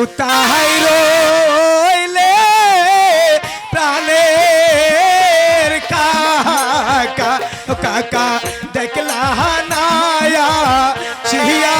কোথায় রইলে প্রাণের কাকা কাকা দেখলা নায়া শিয়া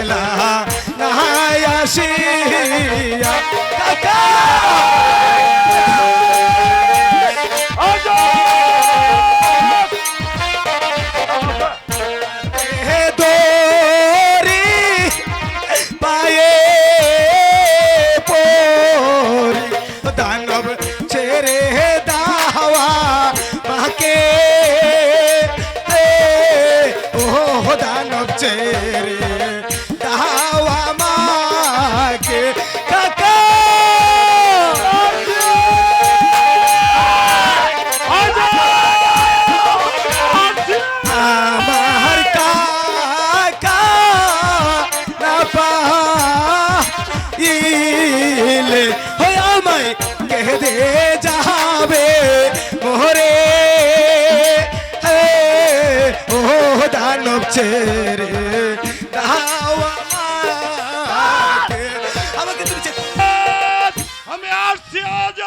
কাকা বলে, হয় আমায় কেহে দে যাবে মোহরে। ও দানব ছেড়ে আমাকে। তুমি আমি আসছি আজ।